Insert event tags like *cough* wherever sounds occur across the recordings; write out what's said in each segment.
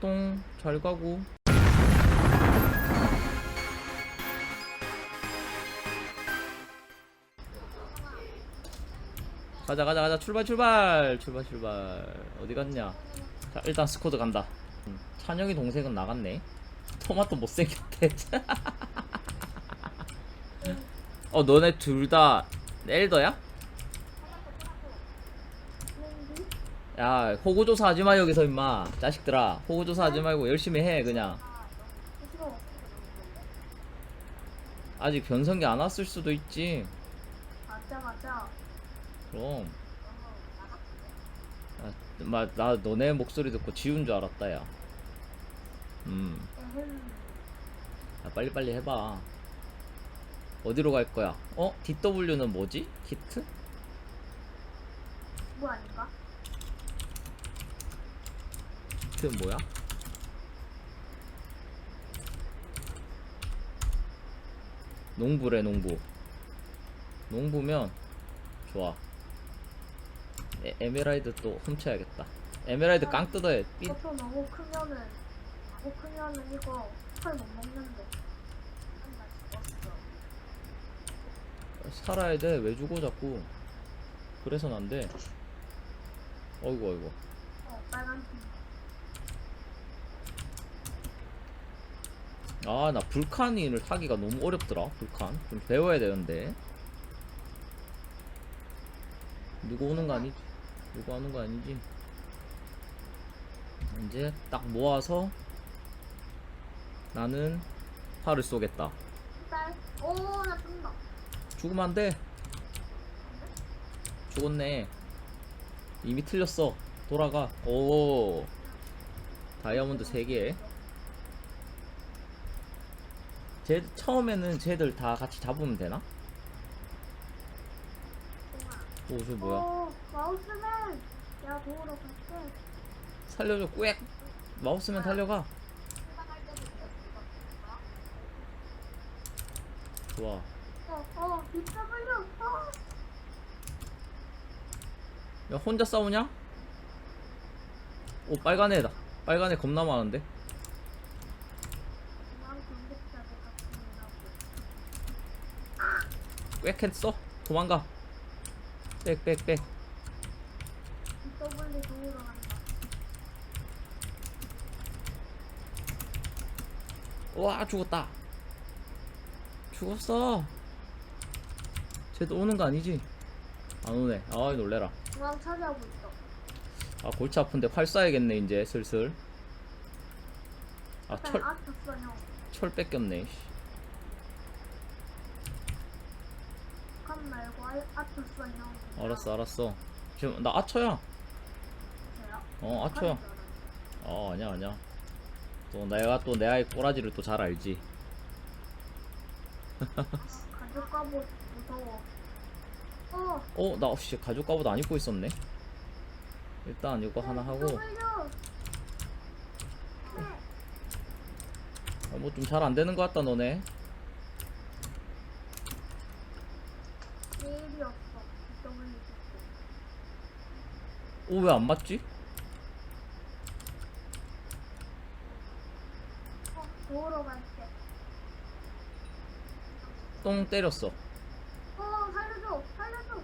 똥 잘 가고 가자 가자 가자. 출발 출발. 출발 출발. 어디 갔냐? 자 일단 스쿼드 간다. 음, 찬영이 동생은 나갔네. *laughs* 토마토 못생겼대. *laughs* 어 너네 둘 다 엘더야? 야 호구조사 하지마 여기서 임마 자식들아 호구조사 하지 말고 열심히 해 그냥 아직 변성기 안 왔을 수도 있지 맞아 맞아. 그럼 아, 마, 나 너네 목소리 듣고 지운 줄 알았다 야 음. 야, 빨리빨리 해봐 어디로 갈 거야? 어? DW는 뭐지? 키트? 뭐 아닌가? 키트는 뭐야? 농부래 농부 농부면 좋아 에, 에메랄드 또 훔쳐야겠다 에메랄드 깡 뜯어야 삐 버터 너무 크면은 너무 크면은 이거 털 못 먹는데. 나 죽었어. 살아야 돼왜 죽어 자꾸 그래선 안돼 어이구 어이구 어 빨간 팀. 아 나 불칸을 하기가 너무 어렵더라 불칸. 좀 배워야 되는데. 누구 오는 거 아니지? 누구 하는 거 아니지? 이제 딱 모아서 나는 활을 쏘겠다. 딸. 오나 뜬다. 죽으면 안돼. 죽었네. 이미 틀렸어. 돌아가. 오. 다이아몬드 3개 쟤 처음에는 쟤들 다 같이 잡으면 되나? 오 저 뭐야 오 마우스맨. 야 도우러 갈게. 살려줘 꽥 마우스면 달려가 좋아 어 어 BW. 어. 야 혼자 싸우냐? 오 빨간 애다 빨간 애 겁나 많은데 난 공격자들 꽥 했어? 도망가 간다. 와 죽었다 죽었어 쟤도 오는 거 아니지? 안 오네 아이 놀래라 중앙 차지하고 있어. 아 골치 아픈데 활 쏴야겠네 이제 슬슬 아철아 쳤어 형. 철 뺏겼네 씨. 북한 말고 아, 아 쳤어 형. 알았어 알았어 지금 나 아처야 저요? 어 아처야 어 아니야 아니야 또 내가 또 내 아이 꼬라지를 또 잘 알지 가족 갑옷 무서워. 어. 어나 혹시 가죽 갑옷 안 입고 있었네 일단 이거 하나 하고 네. 뭐 좀 잘 안 되는 것 같다 너네 내일이 없어. W 오 왜 안 맞지? 어, 갈게. 똥 때렸어 어, 살려줘, 살려줘.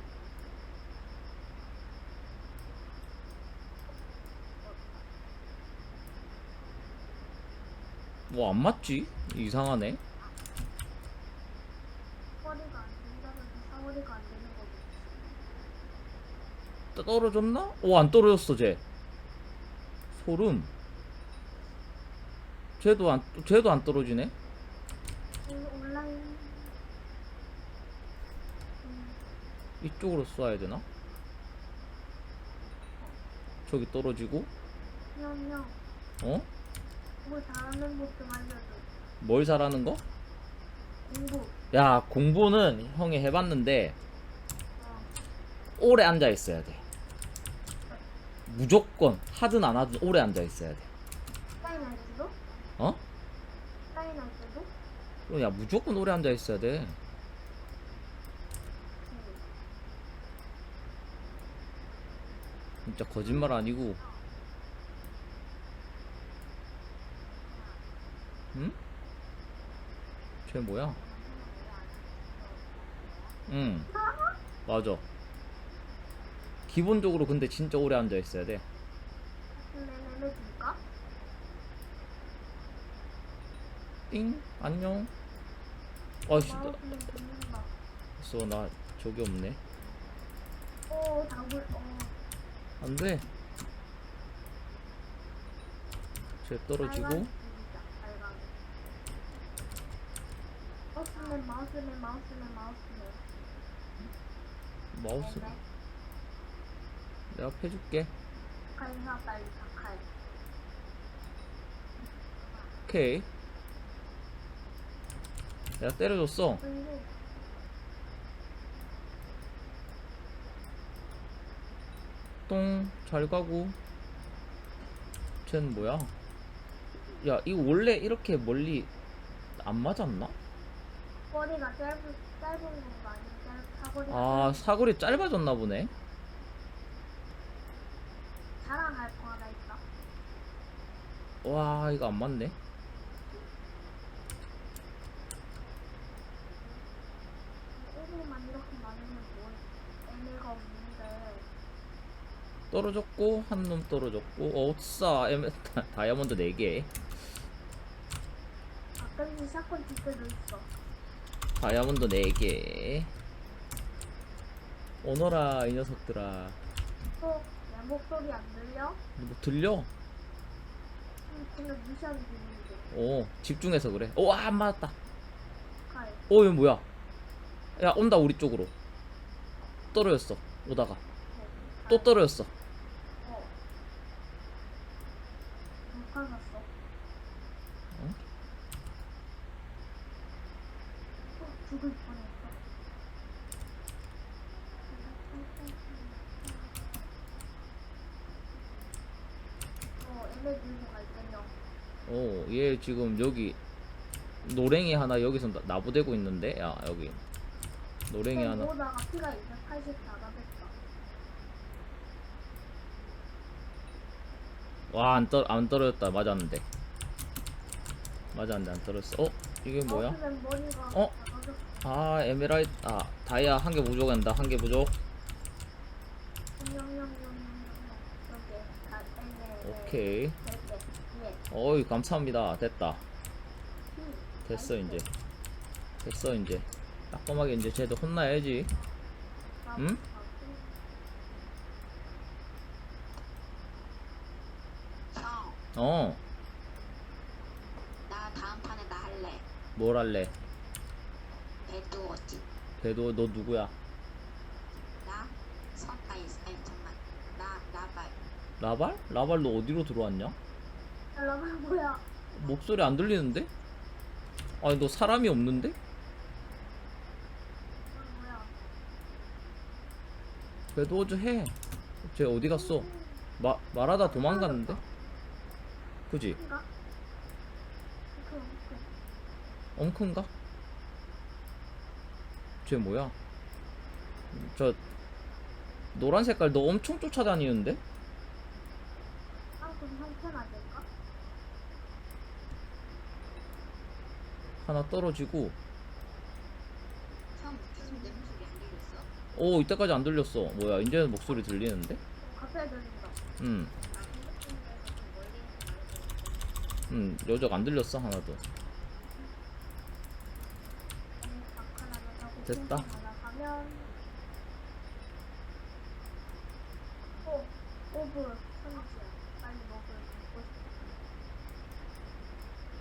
뭐 안 맞지? 이상하네 머리가 안 된다면 사거리가 안 되는 거지. 떠- 떨어졌나? 오 안 떨어졌어 쟤 소름 쟤도 안 쟤도 안 떨어지네 이쪽으로 쏴야 되나? 저기 떨어지고 형, 형. 어? 뭐 잘하는 법 좀 알려줘. 뭘 잘하는 거? 공부. 야 공부는 형이 해봤는데 어, 오래 앉아 있어야 돼 무조건 하든 안 하든 오래 앉아 있어야 돼 사인 할 때도? 어? 사인 할 때도? 그럼 야 무조건 오래 앉아 있어야 돼 응. 진짜 거짓말 아니고 응? 쟤 뭐야? 응 맞아 기본적으로 근데 진짜 오래 앉아 있어야 돼 줄까? 띵 안녕 아씨 나 마우스는 듣는다. 있어 나 저기 없네 오 답을 어. 안 돼 쟤 떨어지고. 마우스맨 마우스맨 마우스맨 마우스맨. 마우스 빨리 자칼. 오케이. 내가 때려줬어. 똥 잘 가고. 쟤는 뭐야? 야 이거 원래 이렇게 멀리 안 맞았나? 머리가 짧은 짧은 건가 아니면 짧 사거리가 아 사거리 짧아졌나 보네 자랑할 거 하나 있다. 와 이거 안 맞네 오고만 이렇게 많으면 뭐 없는데. 떨어졌고 한 놈 떨어졌고 어싸 에메- *laughs* 다이아몬드 4개 가끔씩 줄 때도 있어. 다이아몬드 4개 오너라 이 녀석들아 또 내 목소리 안 들려? 뭐 들려? 음, 그냥 무시하게 들리는데. 오 집중해서 그래 오안 맞았다 칼. 어 이거 뭐야 야 온다 우리 쪽으로 떨어졌어 오다가 어, 또 칼. 떨어졌어 어. 못 가졌어. 응? 어, 죽을 뻔했어. 어, 애매 들고 갈 때요. 오 얘 지금 여기 노랭이 하나 여기서 나- 나부대고 있는데? 야 여기. 노랭이 하나. 오다가 피가 284가 됐다. 와안 떨 안 떨어졌다. 맞았는데. 맞았는데 안 떨어졌어. 어? 이게 뭐야? 어? 아 에메랄드 아 다이아 한 개 부족한다. 한 개 부족 영영영영영영. 여기 다 애매. 오케이. 어이 감사합니다 됐다 음, 됐어. 이제 됐어 이제 따끔하게 이제 쟤도 혼나야지 나- 응? 어 나 다음 판에 나 할래. 뭘 할래 배도 어찌? 걔도 너 누구야 나? 선, 아니, 아니, 잠만. 나, 나발. 라발? 라발 너 어디로 들어왔냐? 연락을 뭐야? 목소리 안 들리는데? 아니 너 사람이 없는데? 그래도 어제 해. 쟤 어디 갔어? 마, 말하다 도망갔는데? 그지? 엉큰가? 쟤 뭐야? 저 노란 색깔 너 엄청 쫓아다니는데? 하나 떨어지고 참 지금 내 목소리 안 들렸어? 오 이때까지 안 들렸어 뭐야 이제는 목소리 들리는데? 갑자기 들린다. 음, 음 여적 안 들렸어 하나도 됐다. 오, 5분 30.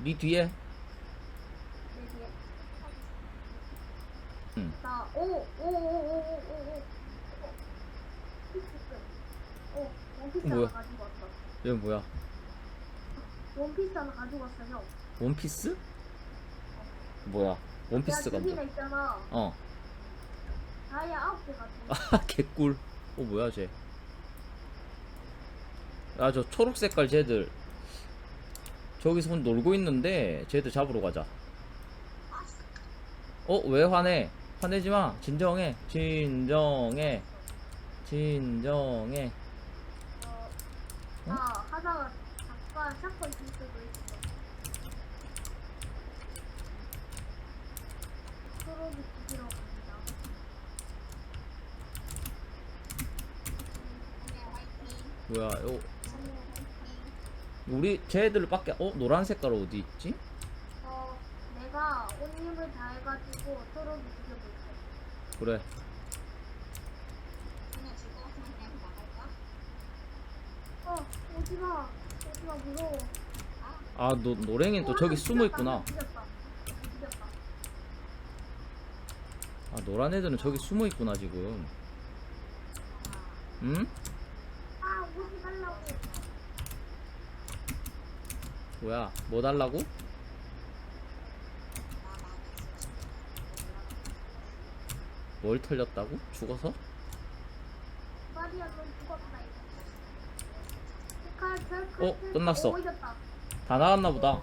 네 뒤에. 응. 나, 오, 오, 오, 오, 오, 오, 오. 오, 원피스 뭐야? 하나 가지고 왔어. 얘 뭐야 원피스 하나 가지고 왔어, 형. 원피스? 뭐야 원피스가 야, 뭐 저기나 있잖아. 어. 다이아 아홉 개 가지고. 아 *laughs* 개꿀 어 뭐야 쟤 아 저 초록 색깔 쟤들 저기서 혼 놀고 있는데 쟤들 잡으러 가자 어? 왜 화내? 화내지마 진정해 진정해 진정해 어, 어 하다가 아빠 찾고 있을 수도 있어. 소로기 죽이러 갑니다. 뭐야 이거 우리 쟤들밖에 어 노란 색깔 어디 있지? 어, 내가 옷 힘을 다 해가지고 트로비 죽여볼게. 그래 오늘 즐거웠으면 그냥 나갈까? 어, 오지마. 오지마, 무서워. 아, 아 노, 노랭이는 또 저기 숨어 있구나. 아 노란 애들은 저기 숨어 있구나 지금 응? 아, 오지 말라고. 뭐야 뭐 달라고? 뭘 털렸다고? 죽어서? 어, 칼. 끝났어. 다 나갔나 보다